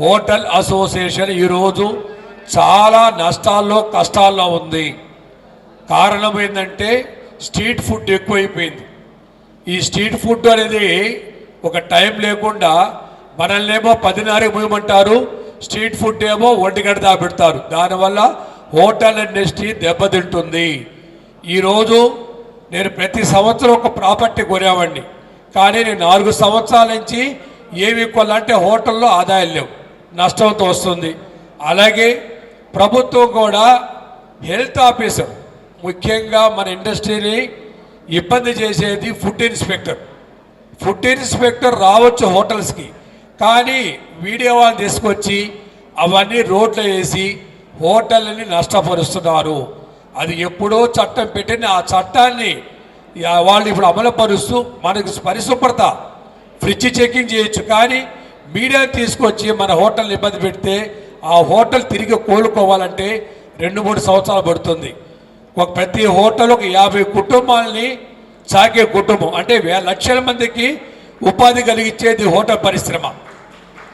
Hotel association ఈరోజు చాలా నష్టాల్లో కష్టాల్లో ఉంది. కారణం ఏంటంటే స్ట్రీట్ ఫుడ్ ఎక్కువైపోయింది. ఈ స్ట్రీట్ ఫుడ్ అనేది ఒక టైం లేకుండా మనల్నేమో పదిన్నరకు పోయమంటారు స్ట్రీట్ ఫుడ్ ఏమో ఒంటిగడ గంట పెడతారు. దానివల్ల హోటల్ ఇండస్ట్రీ దెబ్బతింటుంది. ఈరోజు నేను ప్రతి సంవత్సరం ఒక ప్రాపర్టీ కొనేవాడిని. కానీ నేను నాలుగు సంవత్సరాల నుంచి ఏమి కొనాలంటే హోటల్లో ఆదాయం లేవు. నష్టంతో వస్తుంది. అలాగే ప్రభుత్వం కూడా హెల్త్ ఆఫీసర్ ముఖ్యంగా మన ఇండస్ట్రీని ఇబ్బంది చేసేది ఫుడ్ ఇన్స్పెక్టర్. ఫుడ్ ఇన్స్పెక్టర్ రావచ్చు హోటల్స్కి కానీ వీడియో వాళ్ళు తీసుకొచ్చి అవన్నీ రోడ్లు వేసి హోటళ్ళని నష్టపరుస్తున్నారు. అది ఎప్పుడో చట్టం పెట్టిన ఆ చట్టాన్ని వాళ్ళు ఇప్పుడు అమలుపరుస్తూ మనకు పరిశుభ్రత ఫ్రిడ్జ్ చెకింగ్ చేయొచ్చు. కానీ మీడియా తీసుకొచ్చి మన హోటల్ని ఇబ్బంది పెడితే ఆ హోటల్ తిరిగి కోలుకోవాలంటే రెండు మూడు సంవత్సరాలు పడుతుంది. ఒక ప్రతి హోటల్ ఒక యాభై కుటుంబాలని సాగే కుటుంబం. అంటే వేల లక్షల మందికి ఉపాధి కలిగించేది హోటల్ పరిశ్రమ.